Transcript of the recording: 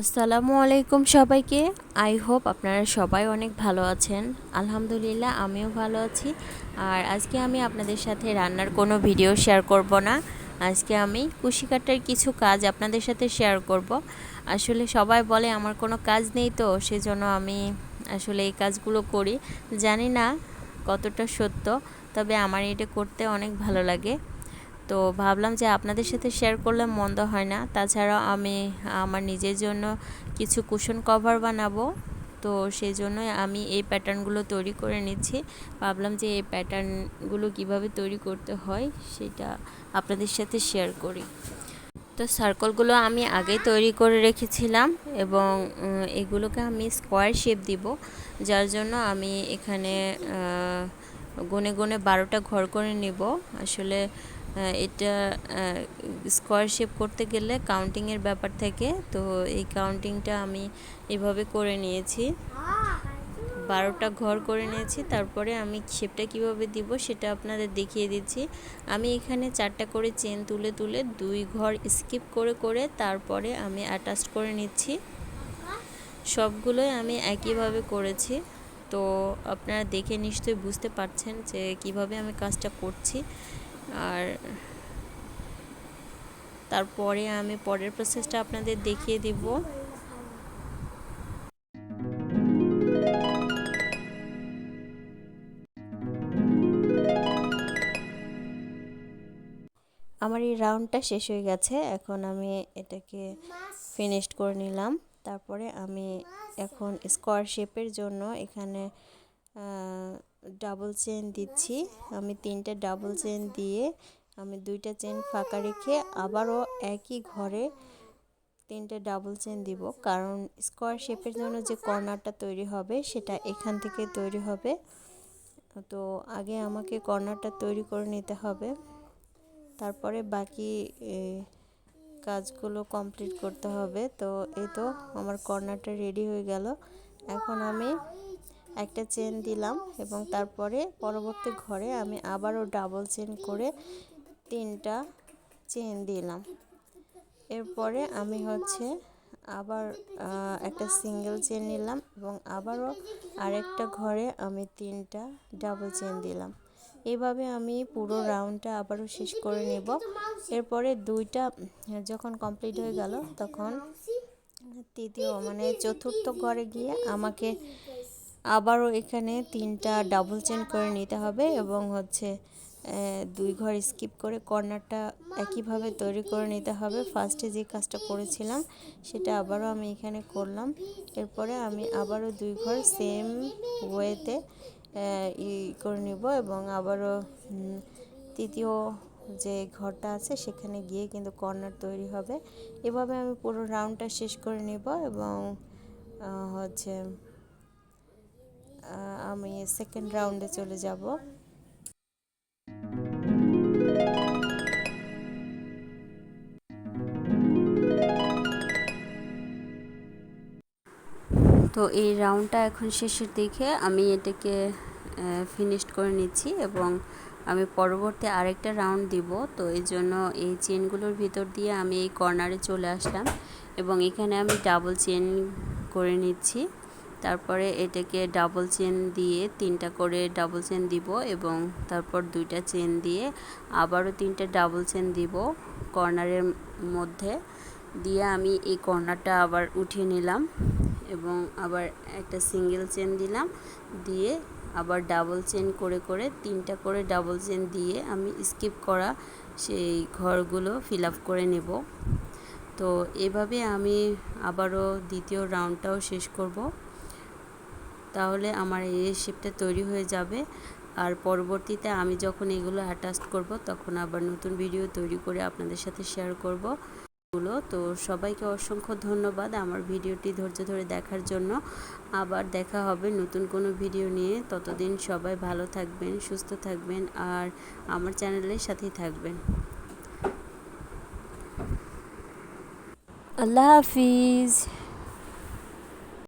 আসসালামু আলাইকুম সবাইকে। আই হোপ আপনারা সবাই অনেক ভালো আছেন। আলহামদুলিল্লাহ, আমিও ভালো আছি। আর আজকে আমি আপনাদের সাথে রান্নার কোনো ভিডিও শেয়ার করব না। আজকে আমি কুশি কাটার কিছু কাজ আপনাদের সাথে শেয়ার করব। আসলে সবাই বলে আমার কোনো কাজ নেই তো, সেজন্য আমি আসলে এই কাজগুলো করি। জানি না কতটা সত্য, তবে আমার এটা করতে অনেক ভালো লাগে। তো ভাবলাম যে আপনাদের সাথে শেয়ার করলে মন্দ হয় না। তাছাড়াও আমি, আমার নিজের জন্য কিছু কুশন কভার বানাবো। তো সেই জন্যই আমি এই প্যাটার্নগুলো তৈরি করে নিচ্ছি। ভাবলাম যে এই প্যাটার্নগুলো কীভাবে তৈরি করতে হয় সেটা আপনাদের সাথে শেয়ার করি। তো সার্কলগুলো আমি আগেই তৈরি করে রেখেছিলাম এবং এগুলোকে আমি স্কোয়ার শেপ দিব। যার জন্য আমি এখানে গুনে গুনে বারোটা ঘর করে নিব। আসলে এটা স্কোয়ার শেপ করতে গেলে কাউন্টিংয়ের ব্যাপার থাকে। তো এই কাউন্টিংটা আমি এভাবে করে নিয়েছি। বারোটা ঘর করে নিয়েছি। তারপরে আমি শেপটা কীভাবে দিব সেটা আপনাদের দেখিয়ে দিচ্ছি। আমি এখানে চারটা করে চেন তুলে তুলে দুই ঘর স্কিপ করে করে তারপরে আমি অ্যাটাচ করে নিচ্ছি। সবগুলোই আমি একইভাবে করেছি। তো আপনারা দেখে নিশ্চয়ই বুঝতে পারছেন যে কীভাবে আমি কাজটা করছি। আর তারপরে আমি পরের প্রসেসটা আপনাদের দেখিয়ে দিব। আমার এই রাউন্ডটা শেষ হয়ে গেছে। এখন আমি এটাকে ফিনিশড করে নিলাম। তারপরে আমি এখন স্কোয়ার শেপের জন্য এখানে ডাবল চেন দিচ্ছি। আমি তিনটে ডাবল চেন দিয়ে আমি দুইটা চেন ফাঁকা রেখে আবারও একই ঘরে তিনটে ডাবল চেন দিব। কারণ স্কোয়ার শেপের জন্য যে কর্নারটা তৈরি হবে, সেটা এখান থেকে তৈরি হবে। তো আগে আমাকে কর্নারটা তৈরি করে নিতে হবে। তারপরে বাকি কাজগুলো কমপ্লিট করতে হবে। তো এই তো আমার কর্নারটা রেডি হয়ে গেল। এখন আমি একটা চেন দিলাম এবং তারপরে পরবর্তী ঘরে আমি আবারও ডাবল চেন করে তিনটা চেন দিলাম। এরপরে আমি হচ্ছে আবার একটা সিঙ্গেল চেন নিলাম এবং আবারও আরেকটা ঘরে আমি তিনটা ডাবল চেন দিলাম। এভাবে আমি পুরো রাউন্ডটা আবারও শেষ করে নেব। এরপরে দুইটা, যখন কমপ্লিট হয়ে গেল তখন তৃতীয় মানে চতুর্থ ঘরে গিয়ে আমাকে আবারও এখানে তিনটা ডাবল চেন করে নিতে হবে এবং হচ্ছে দুই ঘর স্কিপ করে কর্নারটা একইভাবে তৈরি করে নিতে হবে। ফার্স্টে যে কাজটা করেছিলাম, সেটা আবারও আমি এখানে করলাম। এরপরে আমি আবারও দুই ঘর সেম ওয়েতে ই করে নিব এবং আবারও তৃতীয় যে ঘরটা আছে, সেখানে গিয়ে কিন্তু কর্নার তৈরি হবে। এভাবে আমি পুরো রাউন্ডটা শেষ করে নিব এবং হচ্ছে আমি সেকেন্ড রাউন্ডে চলে যাব। তো এই রাউন্ডটা এখন শেষের দিকে। আমি এটাকে ফিনিশড করে নিচ্ছি এবং আমি পরবর্তী আরেকটা রাউন্ড দিব। তো এই জন্য এই চেনগুলোর ভিতর দিয়ে আমি এই কর্নারে চলে আসলাম এবং এখানে আমি ডাবল চেন করে নিচ্ছি। তারপরে এটাকে ডাবল চেন দিয়ে তিনটা করে ডাবল চেন দিব এবং তারপর দুইটা চেন দিয়ে আবারও তিনটা ডাবল চেন দিব কর্নারের মধ্যে। দিয়ে আমি এই কর্নারটা আবার উঠিয়ে নিলাম এবং আবার একটা সিঙ্গেল চেন দিলাম। দিয়ে আবার ডাবল চেন করে করে তিনটা করে ডাবল চেন দিয়ে আমি স্কিপ করা সেই ঘরগুলো ফিল আপ করে নেব। তো এভাবে আমি আবারও দ্বিতীয় রাউন্ডটাও শেষ করব। তাহলে আমার এই শেপটা তৈরি হয়ে যাবে। আর পরবর্তীতে আমি যখন এগুলো অ্যাটাচ করব, তখন আবার নতুন ভিডিও তৈরি করে আপনাদের সাথে শেয়ার করব। গুলো তো সবাইকে অসংখ্য ধন্যবাদ আমার ভিডিওটি ধৈর্য ধরে দেখার জন্য। আবার দেখা হবে নতুন কোনো ভিডিও নিয়ে। ততদিন সবাই ভালো থাকবেন, সুস্থ থাকবেন আর আমার চ্যানেলের সাথেই থাকবেন। আল্লাহ হাফিজ।